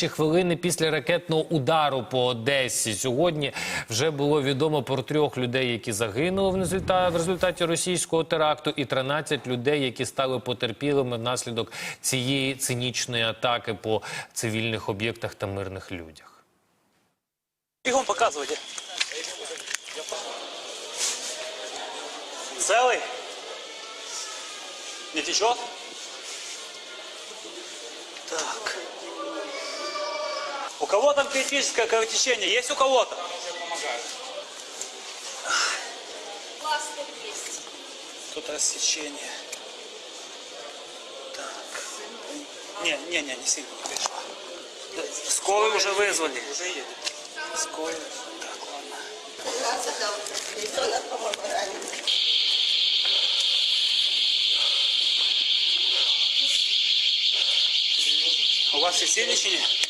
перші хвилини після ракетного удару по Одесі. Сьогодні вже було відомо про трьох людей, які загинули в результаті, російського теракту, і 13 людей, які стали потерпілими внаслідок цієї цинічної атаки по цивільних об'єктах та мирних людях. Бегом показывайте. Целый? Не течет? Так. Кого там критическое кровотечение? Есть у кого-то? Есть. Тут рассечение. Так. Не, не, не, не сильно не пришло. Да, Скорую уже вызвали. Уже едет. Скорую. Так, ладно. У вас все сильничание?